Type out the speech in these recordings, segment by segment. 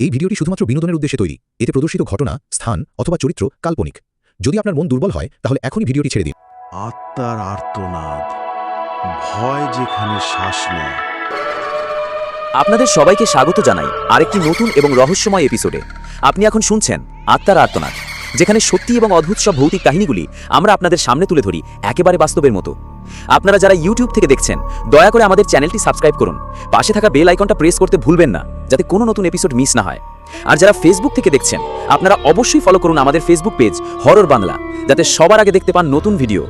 এই ভিডিওটি শুধুমাত্র বিনোদনের উদ্দেশ্যে তৈরি। এতে প্রদর্শিত ঘটনা স্থান অথবা চরিত্র কাল্পনিক। যদি আপনার মন দুর্বল হয় তাহলে এখনই ভিডিওটি ছেড়ে দিন। আত্মার আর্তনাদ ভয় যেখানে শ্বাস নেয়। আপনাদের সবাইকে স্বাগত জানাই আরেকটি নতুন এবং রহস্যময় এপিসোডে। আপনি এখন শুনছেন আত্মার আর্তনাদ যেখানে সত্যি এবং অদ্ভুত সব ভৌতিক কাহিনীগুলি আমরা আপনাদের সামনে তুলে ধরি একেবারে বাস্তবের মতো। আপনারা যারা ইউটিউব থেকে দেখছেন দয়া করে আমাদের চ্যানেলটি সাবস্ক্রাইব করুন। পাশে থাকা বেল আইকনটা প্রেস করতে ভুলবেন না। যাতে কোনো নতুন এপিসোড মিস না হয়। আর যারা ফেসবুক থেকে দেখছেন, আপনারা অবশ্যই ফলো করুন আমাদের ফেসবুক পেজ হরর বাংলা যাতে সবার আগে দেখতে পান নতুন ভিডিও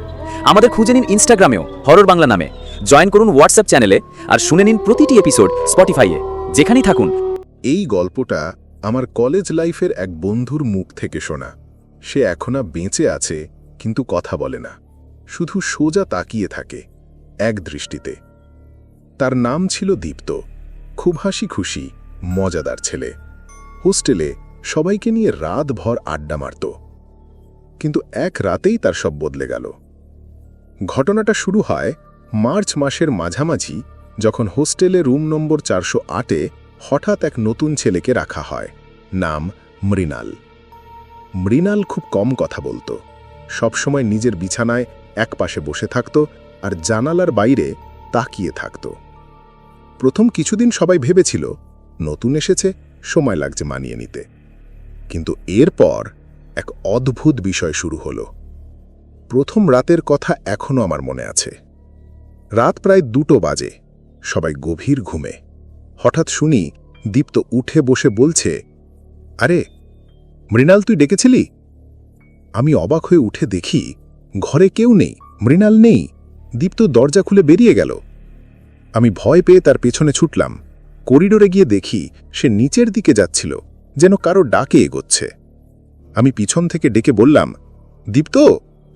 আমাদের খুঁজে নিন ইনস্টাগ্রামেও হরর বাংলা নামে। জয়েন করুন হোয়াটসঅ্যাপ চ্যানেলে আর শুনে নিন প্রতিটি এপিসোড স্পটিফাইয়ে যেখানেই থাকুন। এই গল্পটা আমার কলেজ লাইফের এক বন্ধুর মুখ থেকে শোনা। সে এখনা বেঁচে আছে, কিন্তু কথা বলে না। শুধু সোজা তাকিয়ে থাকে, এক দৃষ্টিতে। তার নাম ছিল দীপ্ত। খুব হাসি খুশি মজাদার ছেলে। হোস্টেলে সবাইকে নিয়ে রাতভর আড্ডা মারত। কিন্তু এক রাতেই তার সব বদলে গেল। ঘটনাটা শুরু হয় মার্চ মাসের মাঝামাঝি যখন হোস্টেলে রুম নম্বর চারশো আটে হঠাৎ এক নতুন ছেলেকে রাখা হয়, নাম মৃণাল। মৃণাল খুব কম কথা বলতো। সবসময় নিজের বিছানায় একপাশে বসে থাকত আর জানালার বাইরে তাকিয়ে থাকত। প্রথম কিছুদিন সবাই ভেবেছিল নতুন এসেছে, সময় লাগছে মানিয়ে নিতে। কিন্তু এরপর এক অদ্ভুত বিষয় শুরু হল। প্রথম রাতের কথা এখনও আমার মনে আছে। রাত প্রায় দুটো বাজে, সবাই গভীর ঘুমে। হঠাৎ শুনি দীপ্ত উঠে বসে বলছে, আরে, মৃণাল তুই ডেকেছিলি? আমি অবাক হয়ে উঠে দেখি, ঘরে কেউ নেই, মৃণাল নেই। দীপ্ত দরজা খুলে বেরিয়ে গেল। আমি ভয় পেয়ে তার পেছনে ছুটলাম। করিডোরে গিয়ে দেখি সে নিচের দিকে যাচ্ছিল, যেন কারও ডাকে এগোচ্ছে। আমি পিছন থেকে ডেকে বললাম, দীপ্ত,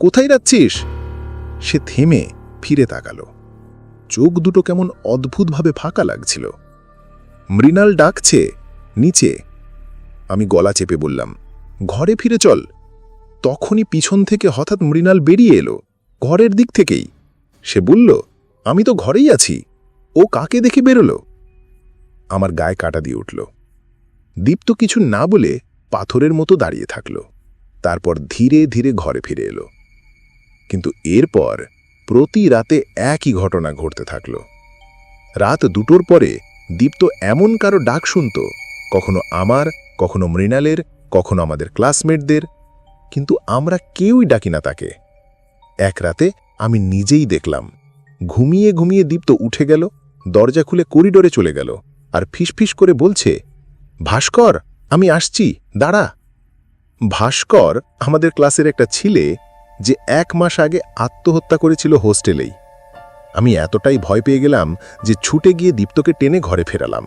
কোথায় যাচ্ছিস? সে থেমে ফিরে তাকালো। চোখ দুটো কেমন অদ্ভুতভাবে ফাঁকা লাগছিল। মৃণাল ডাকছে, নিচে। আমি গলা চেপে বললাম, ঘরে ফিরে চল। তখনই পিছন থেকে হঠাৎ মৃণাল বেরিয়ে এলো, ঘরের দিক থেকেই। সে বলল, আমি তো ঘরেই আছি। ও কাকে দেখে বেরোলো? আমার গায়ে কাটা দিয়ে উঠল। দীপ্ত কিছু না বলে পাথরের মতো দাঁড়িয়ে থাকল। তারপর ধীরে ধীরে ঘরে ফিরে এলো। কিন্তু এরপর প্রতি রাতে একই ঘটনা ঘটতে থাকল। রাত দুটোর পরে দীপ্ত এমন কারও ডাক শুনত, কখনো আমার, কখনো মৃণালের, কখনো আমাদের ক্লাসমেটদের, কিন্তু আমরা কেউই ডাকি না তাকে। এক রাতে আমি নিজেই দেখলাম, ঘুমিয়ে ঘুমিয়ে দীপ্ত উঠে গেল, দরজা খুলে করিডোরে চলে গেল। আর ফিসফিস করে বলছে, ভাস্কর, আমি আসছি, দাঁড়া। ভাস্কর, আমাদের ক্লাসের একটা ছিলে যে এক মাস আগে আত্মহত্যা করেছিল হোস্টেলেই। আমি এতটাই ভয় পেয়ে গেলাম যে ছুটে গিয়ে দীপ্তকে টেনে ঘরে ফেরালাম।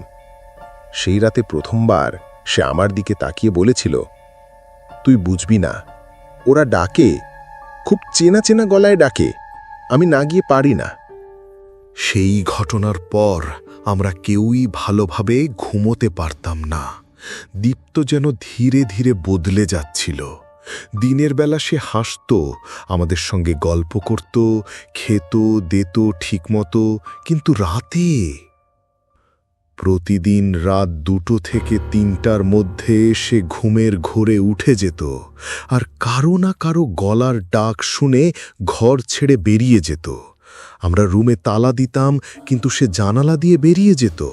সেই রাতে প্রথমবার সে আমার দিকে তাকিয়ে বলেছিল, তুই বুঝবি না, ওরা ডাকে, খুব চেনা চেনা গলায় ডাকে, আমি না গিয়ে পারি না। সেই ঘটনার পর আমরা কেউই ভালোভাবে ঘুমোতে পারতাম না। দীপ্ত যেন ধীরে ধীরে বদলে যাচ্ছিল। দিনের বেলা সে হাসত, আমাদের সঙ্গে গল্প করত, খেত, দেত ঠিকমতো, কিন্তু রাতে? প্রতিদিন রাত দুটো থেকে তিনটার মধ্যে সে ঘুমের ঘোরে উঠে যেত, আর কারও না কারও গলার ডাক শুনে ঘর ছেড়ে বেরিয়ে যেত। আমরা রুমে তালা দিতাম, কিন্তু সে জানালা দিয়ে বেরিয়ে যেত।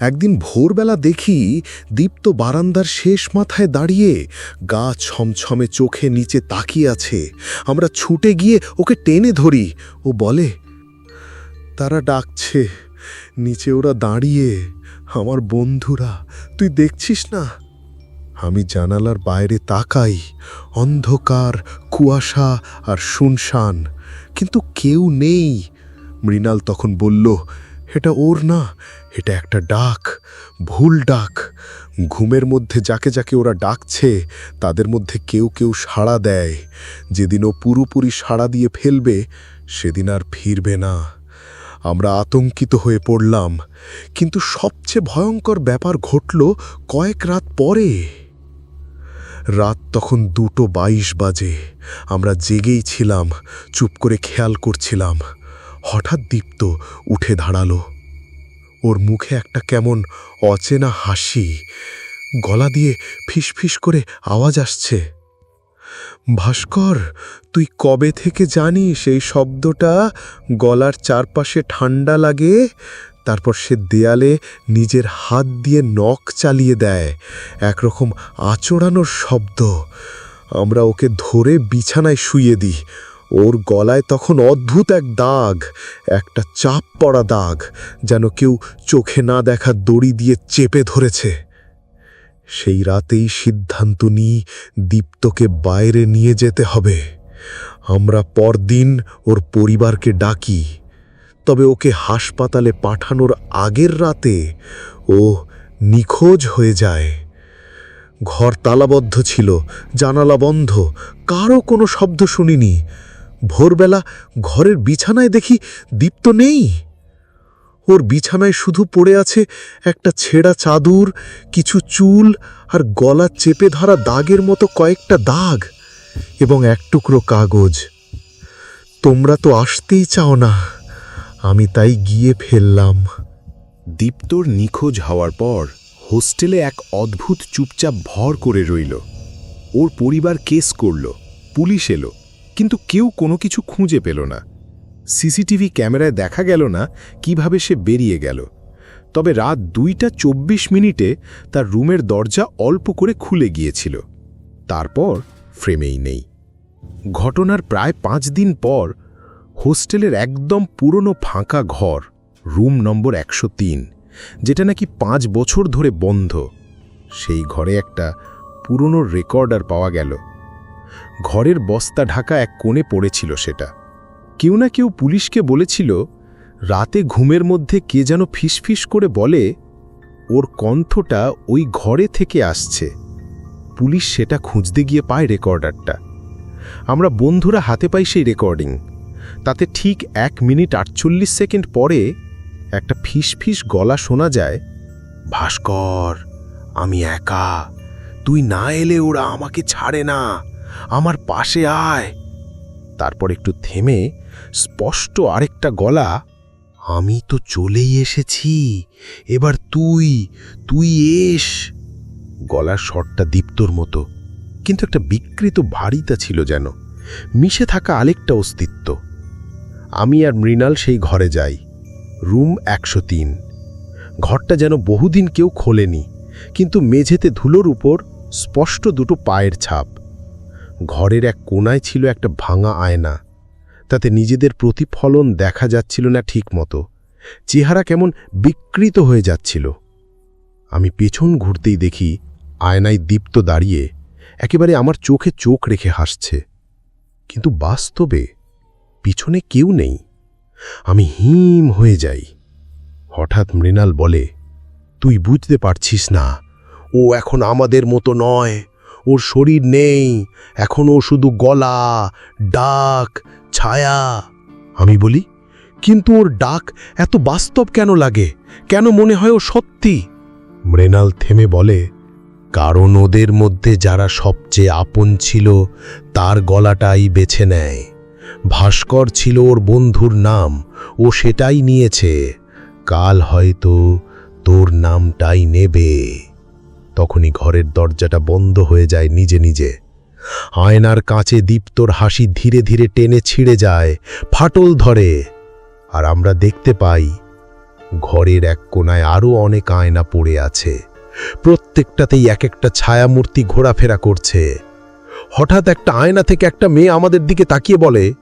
একদিন ভোরবেলা দেখি দীপ্ত বারান্দার শেষ মাথায় দাঁড়িয়ে গা ছমছমে চোখে নিচে তাকিয়ে আছে। আমরা ছুটে গিয়ে ওকে টেনে ধরি। ও বলে, তারা ডাকছে, নিচে ওরা দাঁড়িয়ে। আমার বন্ধুরা, তুই দেখছিস না? আমি জানালার বাইরে তাকাই, অন্ধকার, কুয়াশা আর শুনশান। কিন্তু কেউ নেই। মৃণাল তখন বলল, এটা ওর না, এটা একটা ডাক, ভুল ডাক। ঘুমের মধ্যে যাকে যাকে ওরা ডাকছে, তাদের মধ্যে কেউ কেউ সাড়া দেয়। যেদিন ও পুরোপুরি সাড়া দিয়ে ফেলবে, সেদিন আর ফিরবে না। আমরা আতঙ্কিত হয়ে পড়লাম। কিন্তু সবচেয়ে ভয়ঙ্কর ব্যাপার ঘটল কয়েক রাত পরে। রাত তখন দুটো বাইশ বাজে। আমরা জেগেই ছিলাম, চুপ করে খেয়াল করছিলাম। হঠাৎ দীপ্ত উঠে দাঁড়াল। ওর মুখে একটা কেমন অচেনা হাসি। গলা দিয়ে ফিসফিস করে আওয়াজ আসছে। ভাস্কর, তুই কবে থেকে জানিস এই শব্দটা? গলার চারপাশে ঠান্ডা লাগে। তারপর সে দেয়ালে নিজের হাত দিয়ে নখ চালিয়ে দেয়, একরকম আচড়ানোর শব্দ। আমরা ওকে ধরে বিছানায় শুয়ে দিই। ওর গলায় তখন অদ্ভুত এক দাগ, একটা চাপ পড়া দাগ, যেন কেউ চোখে না দেখা দড়ি দিয়ে চেপে ধরেছে। সেই রাতেই সিদ্ধান্ত নিই দীপ্তকে বাইরে নিয়ে যেতে হবে। আমরা পরদিন ওর পরিবারকে ডাকি। তবে ওকে হাসপাতালে পাঠানোর আগের রাতে ও নিখোঁজ হয়ে যায়। ঘর তালাবদ্ধ ছিল, জানালা বন্ধ, কারও কোনো শব্দ শুনিনি। ভোরবেলা ঘরের বিছানায় দেখি দীপ্ত নেই। ওর বিছানায় শুধু পড়ে আছে একটা ছেঁড়া চাদর, কিছু চুল আর গলা চেপে ধরা দাগের মতো কয়েকটা দাগ এবং এক টুকরো কাগজ। তোমরা তো আসতেই চাও না। আমি তাই গিয়ে ফেললাম। দীপ্তর নিখোঁজ হওয়ার পর হোস্টেলে এক অদ্ভুত চুপচাপ ভর করে রইল। ওর পরিবার কেস করল, পুলিশ এলো, কিন্তু কেউ কোনো কিছু খুঁজে পেল না। সিসিটিভি ক্যামেরায় দেখা গেল না কীভাবে সে বেরিয়ে গেল। তবে রাত দুইটা চব্বিশ মিনিটে তার রুমের দরজা অল্প করে খুলে গিয়েছিল। তারপর ফ্রেমেই নেই। ঘটনার প্রায় পাঁচ দিন পর হোস্টেলের একদম পুরনো ফাঁকা ঘর, রুম নম্বর একশো তিন, যেটা নাকি পাঁচ বছর ধরে বন্ধ। সেই ঘরে একটা পুরনো রেকর্ডার পাওয়া গেল। ঘরের বস্তা ঢাকা এক কোণে পড়েছিল সেটা। কেউ না কেউ পুলিশকে বলেছিল, রাতে ঘুমের মধ্যে কে যেন ফিসফিস করে বলে, ওর কণ্ঠটা ওই ঘরে থেকে আসছে। পুলিশ সেটা খুঁজতে গিয়ে পায় রেকর্ডারটা। আমরা বন্ধুরা হাতে পাই সেই রেকর্ডিং। তাতে ঠিক এক মিনিট আটচল্লিশ সেকেন্ড পরে একটা ফিস ফিস গলা শোনা যায়, ভাস্কর, আমি একা। তুই না এলে ওরা আমাকে ছাড়ে না। আমার পাশে আয়। তারপর একটু থেমে স্পষ্ট আরেকটা গলা, আমি তো চলেই এসেছি। এবার তুই তুই এস। গলার স্বরটা দীপ্তর মতো, কিন্তু একটা বিকৃত ভারিতা ছিল যেন। মিশে থাকা আলেকটা অস্তিত্ব। আমি আর মৃণাল সেই ঘরে যাই। রুম একশো তিন। ঘরটা যেন বহুদিন কেউ খোলেনি, কিন্তু মেঝেতে ধুলোর উপর স্পষ্ট দুটো পায়ের ছাপ। ঘরের এক কোনায় ছিল একটা ভাঙা আয়না। তাতে নিজেদের প্রতিফলন দেখা যাচ্ছিল না ঠিক মতো চেহারা কেমন বিকৃত হয়ে যাচ্ছিল। আমি পেছন ঘুরতেই দেখি আয়নায় দীপ্ত দাঁড়িয়ে একেবারে আমার চোখে চোখ রেখে হাসছে। কিন্তু বাস্তবে পিছনে কেউ নেই। আমি হিম হয়ে যাই। হঠাৎ মৃণাল বলে, তুই বুঝতে পারছিস না, ও এখন আমাদের মতো নয়। ওর শরীর নেই, এখন ও শুধু গলা, ডাক, ছায়া। আমি বলি, কিন্তু ওর ডাক এত বাস্তব কেন লাগে? কেন মনে হয় ও সত্যি? মৃণাল থেমে বলে, কারণ ওদের মধ্যে যারা সবচেয়ে আপন ছিল, তার গলাটাই বেছে নেয়। ভাস্কর ছিল ওর বন্ধুর নাম, ও সেটাই নিয়েছে। কাল হয়তো তোর নামটাই নেবে। তখনই ঘরের দরজাটা বন্ধ হয়ে যায় নিজে নিজে। আয়নার কাঁচে দীপ্তর হাসি ধীরে ধীরে টেনে ছিঁড়ে যায়, ফাটল ধরে। আর আমরা দেখতে পাই, ঘরের এক কোনায় আরও অনেক আয়না পড়ে আছে। প্রত্যেকটাতেই এক একটা ছায়ামূর্তি ঘোরাফেরা করছে। হঠাৎ একটা আয়না থেকে একটা মেয়ে আমাদের দিকে তাকিয়ে বলে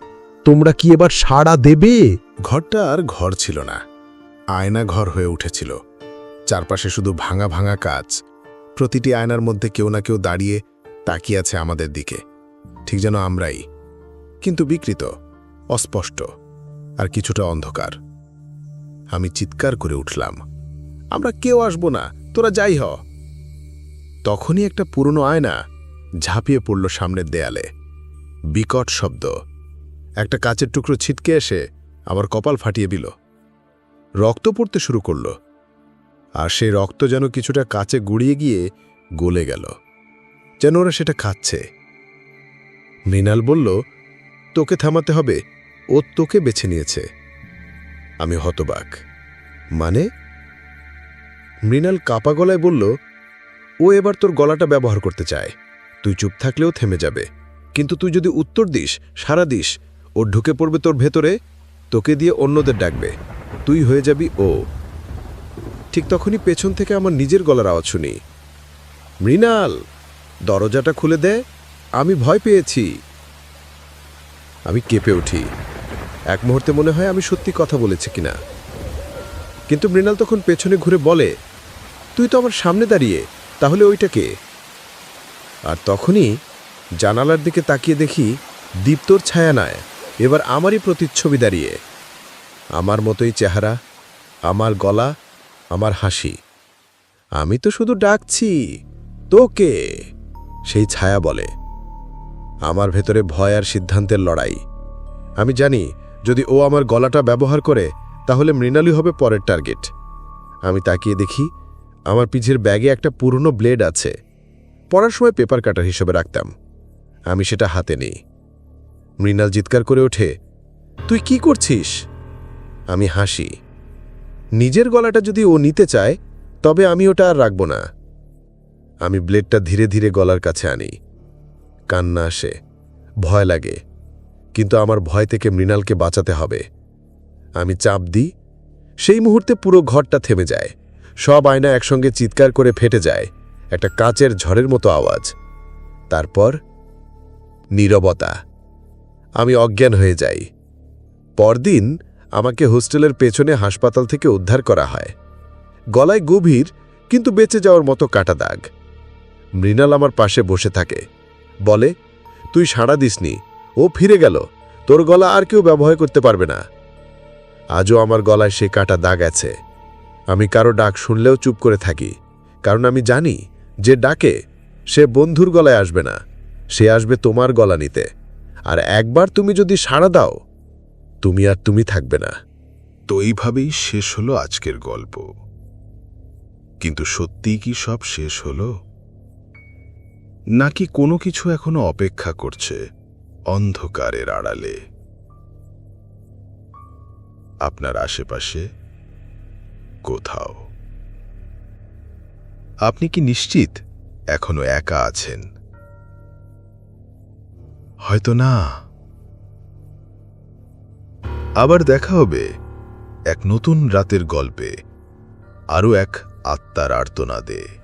তোমরা কি এবার সাড়া দেবে? ঘরটা আর ঘর ছিল না। আয়না ঘর হয়ে উঠেছিল। চারপাশে শুধু ভাঙা ভাঙা কাজ। প্রতিটি আয়নার মধ্যে কেউ না কেউ দাঁড়িয়ে তাকিয়ে আছে আমাদের দিকে। ঠিক যেন আমরাই। কিন্তু বিকৃত, অস্পষ্ট আর কিছুটা অন্ধকার। আমি চিৎকার করে উঠলাম, আমরা কেউ আসব না, তোরা যাই হ। তখনই একটা পুরনো আয়না ঝাঁপিয়ে পড়ল সামনের দেয়ালে। বিকট শব্দ। একটা কাচের টুকরো ছিটকে এসে আমার কপাল ফাটিয়ে দিল। রক্ত পড়তে শুরু করল। আর সেই রক্ত যেন কিছুটা কাচে গুড়িয়ে গিয়ে গলে গেল। যেন ওরা সেটা খাচ্ছে। মৃণাল বলল, তোকে থামাতে হবে। ও তোকে বেছে নিয়েছে। আমি হতবাক। মানে? মৃণাল কাপা গলায় বলল, ও এবার তোর গলাটা ব্যবহার করতে চায়। তুই চুপ থাকলেও থেমে যাবে। কিন্তু তুই যদি উত্তর দিস সারা দিস ও ঢুকে পড়বে তোর ভেতরে, তোকে দিয়ে অন্যদের ডাকবে। তুই হয়ে যাবি ও। ঠিক তখনই পেছন থেকে আমার নিজের গলার আওয়াজ শুনি। মৃণাল, দরজাটা খুলে দে, আমি ভয় পেয়েছি। আমি কেঁপে উঠি। এক মুহূর্তে মনে হয় আমি সত্যি কথা বলেছি কিনা। কিন্তু মৃণাল তখন পেছনে ঘুরে বলে, তুই তো আমার সামনে দাঁড়িয়ে, তাহলে ওইটা কে? আর তখনই জানালার দিকে তাকিয়ে দেখি দীপ্তর ছায়া নয় এবার আমারই প্রতিচ্ছবি দাঁড়িয়ে। আমার মতোই চেহারা, আমার গলা, আমার হাসি। আমি তো শুধু ডাকছি, তোকে, সেই ছায়া বলে। আমার ভেতরে ভয় আর সিদ্ধান্তের লড়াই। আমি জানি, যদি ও আমার গলাটা ব্যবহার করে, তাহলে মৃণালী হবে পরের টার্গেট। আমি তাকিয়ে দেখি, আমার পিঠের ব্যাগে একটা পুরনো ব্লেড আছে। পড়ার সময় পেপার কাটার হিসেবে রাখতাম। আমি সেটা হাতে নেই। মৃণাল চিৎকার করে ওঠে, তুই কি করছিস? আমি হাসি, নিজের গলাটা যদি ও নিতে চায়, তবে আমি ওটা আর রাখব না। আমি ব্লেডটা ধীরে ধীরে গলার কাছে আনি, কান্না আসে, ভয় লাগে, কিন্তু আমার ভয় থেকে মৃণালকে বাঁচাতে হবে। আমি চাপ দিই, সেই মুহূর্তে পুরো ঘরটা থেমে যায়, সব আয়না একসঙ্গে চিৎকার করে ফেটে যায়, একটা কাচের ঝড়ের মতো আওয়াজ। তারপর নীরবতা। আমি অজ্ঞান হয়ে যাই। পরদিন আমাকে হোস্টেলের পেছনে হাসপাতাল থেকে উদ্ধার করা হয়। গলায় গভীর কিন্তু বেঁচে যাওয়ার মতো কাটা দাগ। মৃণাল আমার পাশে বসে থাকে। বলে, তুই সাড়া দিসনি। ও ফিরে গেল। তোর গলা আর কেউ ব্যবহার করতে পারবে না। আজও আমার গলায় সে কাটা দাগ আছে। আমি কারও ডাক শুনলেও চুপ করে থাকি। কারণ আমি জানি যে ডাকে সে বন্ধুর গলায় আসবে না। সে আসবে তোমার গলা নিতে। আর একবার তুমি যদি সাড়া দাও, তুমি আর তুমি থাকবে না। তো এইভাবেই শেষ হলো আজকের গল্প। কিন্তু সত্যিই কি সব শেষ হলো? নাকি কোনো কিছু এখনও অপেক্ষা করছে অন্ধকারের আড়ালে? আপনার আশেপাশে কোথাও? আপনি কি নিশ্চিত এখনও একা আছেন? হয়তো না। আবার দেখা হবে এক নতুন রাতের গল্পে আরও এক আত্মার আর্তনাদে।